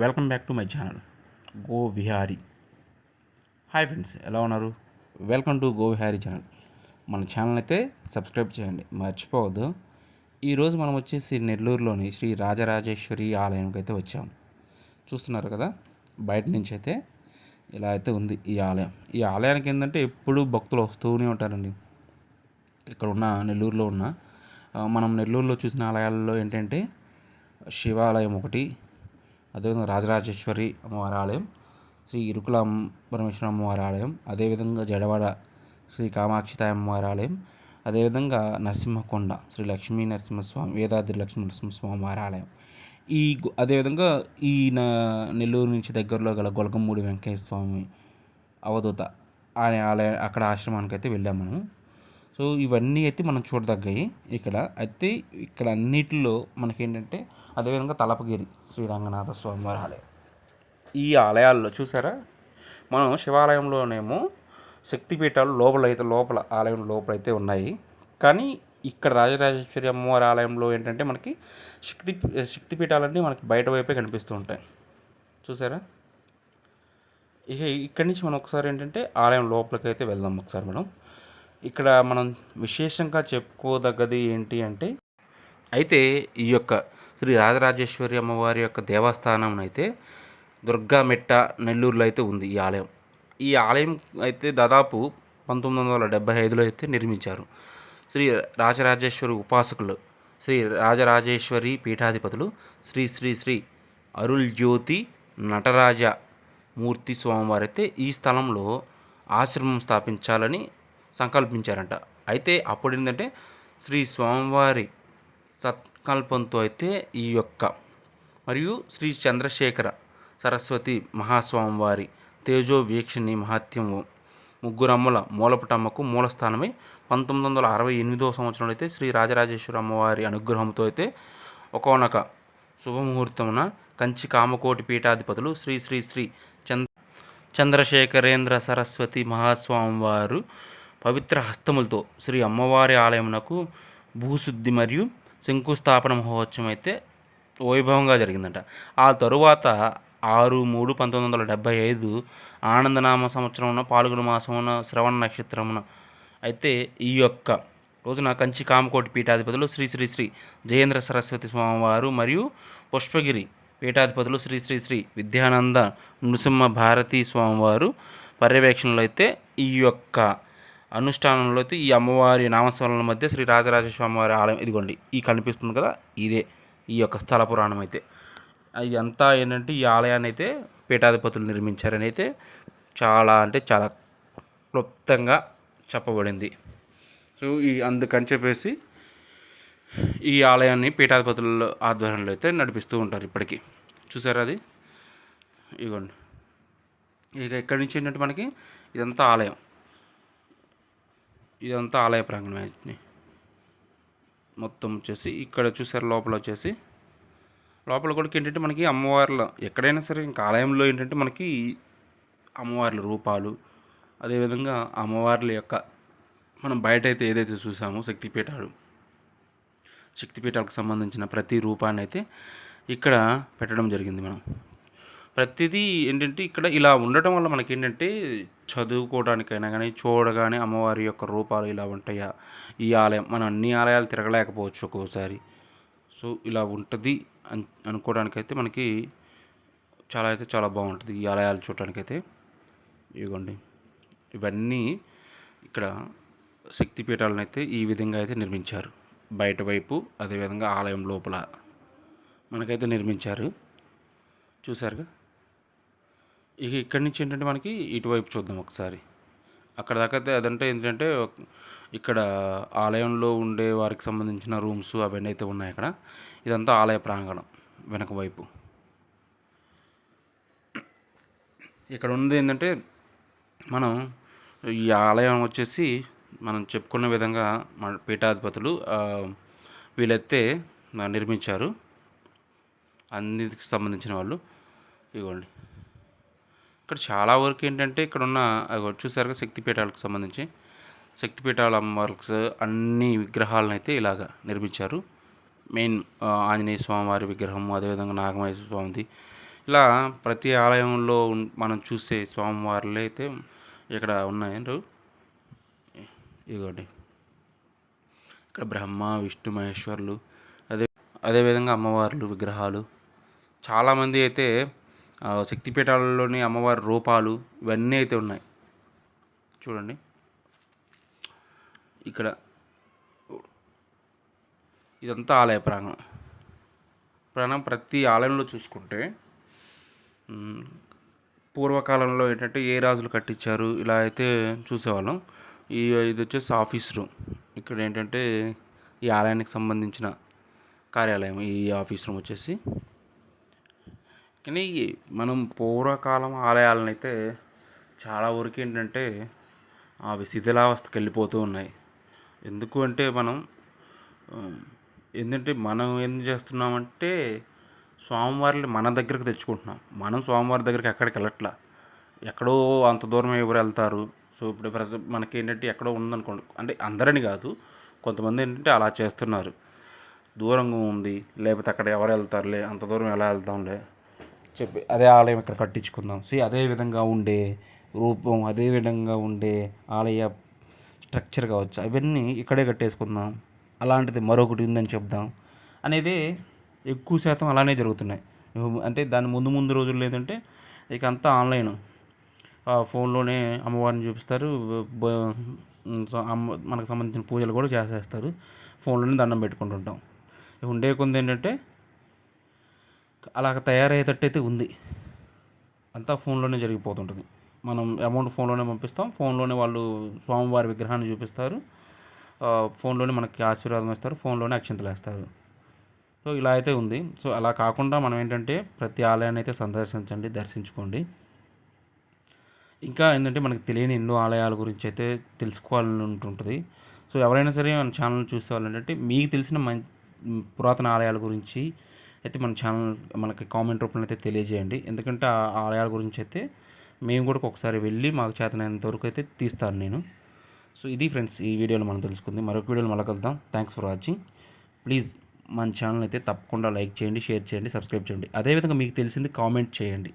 Welcome back to my channel. Go Vihari. Hi friends ఎలా ఉన్నారు? Welcome to go Vihari channel. మన channel అయితే subscribe చేయండి మర్చిపోవద్దు. ఈరోజు మనం వచ్చేసి నెల్లూరులోని శ్రీ రాజరాజేశ్వరి ఆలయంకి అయితే వచ్చాము చూస్తున్నారు కదా బయట నుంచి అయితే ఇలా అయితే ఉంది ఈ ఆలయం. ఈ ఆలయానికి ఏంటంటే ఎప్పుడూ భక్తులు వస్తూనే ఉంటారండి. ఇక్కడ ఉన్న నెల్లూరులో ఉన్న మనం నెల్లూరులో చూసిన ఆలయాల్లో ఏంటంటే శివాలయం ఒకటి అదేవిధంగా రాజరాజేశ్వరి అమ్మవారి ఆలయం శ్రీ ఇరుకుల పరమేశ్వర అమ్మవారి ఆలయం అదేవిధంగా జడవాడ శ్రీ కామాక్షితాయి అమ్మవారి ఆలయం అదేవిధంగా నరసింహకొండ శ్రీ లక్ష్మీ నరసింహస్వామి వేదాద్రి లక్ష్మీ నరసింహస్వామి వారి ఆలయం. ఈ అదేవిధంగా ఈ నెల్లూరు నుంచి దగ్గరలో గల గొలగమూడి వెంకయ్య స్వామి అవధూత అనే ఆలయ అక్కడ ఆశ్రమానికి అయితే వెళ్ళాం మనం సో ఇవన్నీ అయితే మనం చూడదగ్గాయి ఇక్కడ. అయితే ఇక్కడ అన్నిటిలో మనకేంటంటే అదేవిధంగా తలపగిరి శ్రీరంగనాథ స్వామి ఆలయం. ఈ ఆలయాల్లో చూసారా? మనం శివాలయంలోనేమో శక్తిపీఠాలు లోపల అయితే లోపల ఆలయం లోపల అయితే ఉన్నాయి. కానీ ఇక్కడ రాజరాజేశ్వరి అమ్మవారి ఆలయంలో ఏంటంటే మనకి శక్తి శక్తిపీఠాలన్నీ మనకి బయట వైపే కనిపిస్తూ ఉంటాయి. చూసారా? ఇక ఇక్కడి నుంచి మనం ఒకసారి ఏంటంటే ఆలయం లోపలికి అయితే వెళ్దాం ఒకసారి మనం. ఇక్కడ మనం విశేషంగా చెప్పుకోదగ్గది ఏంటి అంటే అయితే ఈ యొక్క శ్రీ రాజరాజేశ్వరి అమ్మవారి యొక్క దేవస్థానం అయితే దుర్గామెట్ట నెల్లూరులో అయితే ఉంది ఈ ఆలయం. ఈ ఆలయం అయితే దాదాపు పంతొమ్మిది వందల డెబ్బై ఐదులో అయితే నిర్మించారు. శ్రీ రాజరాజేశ్వరి ఉపాసకులు శ్రీ రాజరాజేశ్వరి పీఠాధిపతులు శ్రీ శ్రీ శ్రీ అరుల్ జ్యోతి నటరాజ మూర్తి స్వామివారైతే ఈ స్థలంలో ఆశ్రమం స్థాపించాలని సంకల్పించారంట. అయితే అప్పుడు ఏంటంటే శ్రీ స్వామివారి సత్కల్పంతో అయితే ఈ యొక్క మరియు శ్రీ చంద్రశేఖర సరస్వతి మహాస్వామివారి తేజో వీక్షణి మహాత్యము ముగ్గురమ్మల మూలపటమ్మకు మూలస్థానమై పంతొమ్మిది వందల అరవై ఎనిమిదవ సంవత్సరంలో అయితే శ్రీ రాజరాజేశ్వర అమ్మవారి అనుగ్రహంతో అయితే ఒకనొక శుభముహూర్తమున కంచి కామకోటి పీఠాధిపతులు శ్రీ శ్రీ శ్రీ చంద్ర చంద్రశేఖరేంద్ర సరస్వతి మహాస్వామి వారు పవిత్ర హస్తములతో శ్రీ అమ్మవారి ఆలయమునకు భూశుద్ధి మరియు శంకుస్థాపన మహోత్సవం అయితే వైభవంగా జరిగిందంట. ఆ తరువాత ఆరు మూడు పంతొమ్మిది వందల డెబ్బై ఐదు ఆనందనామ సంవత్సరమున పాల్గొన మాసమున శ్రవణ నక్షత్రమున అయితే ఈ యొక్క రోజున కంచి కామకోటి పీఠాధిపతులు శ్రీ శ్రీ శ్రీ జయేంద్ర సరస్వతి స్వామివారు మరియు పుష్పగిరి పీఠాధిపతులు శ్రీ శ్రీ శ్రీ విద్యానంద నృసింహ భారతీ స్వామివారు పర్యవేక్షణలో అయితే ఈ యొక్క అనుష్ఠానంలో అయితే ఈ అమ్మవారి నామస్మరణల మధ్య శ్రీ రాజరాజేశ్వరి ఆలయం ఇదిగోండి ఈ కనిపిస్తుంది కదా ఇదే ఈ యొక్క స్థల పురాణం అయితే. ఇదంతా ఏంటంటే ఈ ఆలయాన్ని అయితే పీఠాధిపతులు నిర్మించారని అయితే చాలా అంటే చాలా క్లుప్తంగా చెప్పబడింది. సో ఈ అందుకని చెప్పేసి ఈ ఆలయాన్ని పీఠాధిపతుల ఆధ్వర్యంలో అయితే నడిపిస్తూ ఉంటారు ఇప్పటికీ. చూసారా అది? ఇదిగోండి. ఇక ఇక్కడి నుంచి ఏంటంటే మనకి ఇదంతా ఆలయం. ఇదంతా ఆలయ ప్రాంగణం మొత్తం వచ్చేసి ఇక్కడ చూసారు లోపల వచ్చేసి. లోపల కూడా ఏంటంటే మనకి అమ్మవార్ల ఎక్కడైనా సరే ఇంకా ఆలయంలో ఏంటంటే మనకి అమ్మవార్ల రూపాలు అదేవిధంగా అమ్మవార్ల యొక్క మనం బయట అయితే ఏదైతే చూసామో శక్తిపీఠాలు శక్తిపీఠాలకు సంబంధించిన ప్రతి రూపాన్ని అయితే ఇక్కడ పెట్టడం జరిగింది మనం. ప్రతిదీ ఏంటంటే ఇక్కడ ఇలా ఉండటం వల్ల మనకి ఏంటంటే చదువుకోవడానికైనా కానీ చూడగానే అమ్మవారి యొక్క రూపాలు ఇలా ఉంటాయా? ఈ ఆలయం మనం అన్ని ఆలయాలు తిరగలేకపోవచ్చు ఒక్కోసారి. సో ఇలా ఉంటుంది అని అనుకోవడానికైతే మనకి చాలా అయితే చాలా బాగుంటుంది ఈ ఆలయాలు చూడటానికైతే. ఇదిగోండి. ఇవన్నీ ఇక్కడ శక్తిపీఠాలను అయితే ఈ విధంగా అయితే నిర్మించారు. బయట వైపు అదేవిధంగా ఆలయం లోపల మనకైతే నిర్మించారు. చూసారుగా ఇక ఇక్కడి నుంచి ఏంటంటే మనకి ఇటువైపు చూద్దాం ఒకసారి. అక్కడ దాకా అయితే అదంటే ఏంటంటే ఇక్కడ ఆలయంలో ఉండే వారికి సంబంధించిన రూమ్స్ అవన్నీ అయితే ఉన్నాయి అక్కడ. ఇదంతా ఆలయ ప్రాంగణం వెనక వైపు. ఇక్కడ ఉంది ఏంటంటే మనం ఈ ఆలయం వచ్చేసి మనం చెప్పుకున్న విధంగా మన పీఠాధిపతులు వీళ్ళైతే నిర్మించారు. అన్నిటికి సంబంధించిన వాళ్ళు. ఇవ్వండి ఇక్కడ చాలా వరకు ఏంటంటే ఇక్కడ ఉన్న చూసారుగా శక్తిపీఠాలకు సంబంధించి. శక్తిపీఠాల అమ్మవారికి అన్ని విగ్రహాలను అయితే ఇలాగా నిర్మించారు. మెయిన్ ఆంజనేయ స్వామి వారి విగ్రహం అదేవిధంగా నాగమయ్య స్వామిది. ఇలా ప్రతి ఆలయంలో మనం చూసే స్వామివారులు అయితే ఇక్కడ ఉన్నాయి ఇదిగోండి. ఇక్కడ బ్రహ్మ విష్ణు మహేశ్వరులు అదే అదేవిధంగా అమ్మవార్లు విగ్రహాలు. చాలామంది అయితే శక్తిపీఠాలలోని అమ్మవారి రూపాలు ఇవన్నీ అయితే ఉన్నాయి. చూడండి. ఇక్కడ ఇదంతా ఆలయ ప్రాంగణం. ప్రాణం ప్రతి ఆలయంలో చూసుకుంటే పూర్వకాలంలో ఏంటంటే ఏ రాజులు కట్టించారు ఇలా అయితే చూసేవాళ్ళం. ఈ ఇది వచ్చేసి ఆఫీస్ రూమ్. ఇక్కడ ఏంటంటే ఈ ఆలయానికి సంబంధించిన కార్యాలయం ఈ ఆఫీస్ రూమ్ వచ్చేసి. కానీ మనం పూర్వకాలం ఆలయాలను అయితే చాలా వరకు ఏంటంటే అవి శిథిలావస్థకి వెళ్ళిపోతూ ఉన్నాయి. ఎందుకు అంటే మనం ఏంటంటే మనం ఏం చేస్తున్నామంటే స్వామివారిని మన దగ్గరకు తెచ్చుకుంటున్నాం. మనం స్వామివారి దగ్గరికి ఎక్కడికి వెళ్ళట్లా. ఎక్కడో అంత దూరం ఎవరు వెళ్తారు. సో ఇప్పుడు ప్రజ మనకి ఏంటంటే ఎక్కడో ఉందనుకోండి. అంటే అందరని కాదు కొంతమంది ఏంటంటే అలా చేస్తున్నారు. దూరంగా ఉంది లేకపోతే అక్కడ ఎవరు వెళ్తారులే అంత దూరం ఎలా వెళ్తాంలే. చెప్పి అదే ఆలయం ఇక్కడ కట్టించుకుందాం. సి అదే విధంగా ఉండే రూపం అదే విధంగా ఉండే ఆలయ స్ట్రక్చర్ కావచ్చు. అవన్నీ ఇక్కడే కట్టేసుకుందాం. అలాంటిది మరొకటి ఉందని చెప్దాం. అనేది ఎక్కువ శాతం అలానే జరుగుతున్నాయి. అంటే దాని ముందు ముందు రోజుల్లో ఏంటంటే ఇక అంతా ఆన్లైన్. ఆ ఫోన్లోనే అమ్మవారిని చూపిస్తారు. అమ్మ మనకు సంబంధించిన పూజలు కూడా చేసేస్తారు. ఫోన్లోనే దండం పెట్టుకుంటుంటాం. ఉండే కొంది ఏంటంటే అలా తయారయ్యేటట్టయితే ఉంది. అంతా ఫోన్లోనే జరిగిపోతుంటుంది. మనం అమౌంట్ ఫోన్లోనే పంపిస్తాం. ఫోన్లోనే వాళ్ళు స్వామివారి విగ్రహాన్ని చూపిస్తారు. ఫోన్లోనే మనకి ఆశీర్వాదం ఇస్తారు. ఫోన్లోనే అక్షంతలు వేస్తారు సో ఇలా అయితే ఉంది. సో అలా కాకుండా మనం ఏంటంటే ప్రతి ఆలయాన్ని అయితే సందర్శించండి దర్శించుకోండి. ఇంకా ఏంటంటే మనకు తెలియని ఎన్నో ఆలయాల గురించి అయితే తెలుసుకోవాలని ఉంటుంటుంది సో ఎవరైనా సరే మన ఛానల్ చూసేవాళ్ళు ఏంటంటే మీకు తెలిసిన మం పురాతన ఆలయాల గురించి అయితే మన ఛానల్ మనకి కామెంట్ రూపంలో అయితే తెలియజేయండి. ఎందుకంటే ఆ ఆలయాల గురించి అయితే మేము కూడా ఒకసారి వెళ్ళి మాకు చేతనైనంత వరకు అయితే తీస్తాను నేను. సో ఇది ఫ్రెండ్స్ ఈ వీడియోలో మనం తెలుసుకుంది. మరొక వీడియోలో మళ్ళీ కలుద్దాం. థ్యాంక్స్ ఫర్ వాచింగ్ ప్లీజ్ మన ఛానల్ అయితే తప్పకుండా లైక్ చేయండి షేర్ చేయండి సబ్స్క్రైబ్ చేయండి. అదేవిధంగా మీకు తెలిసింది కామెంట్ చేయండి.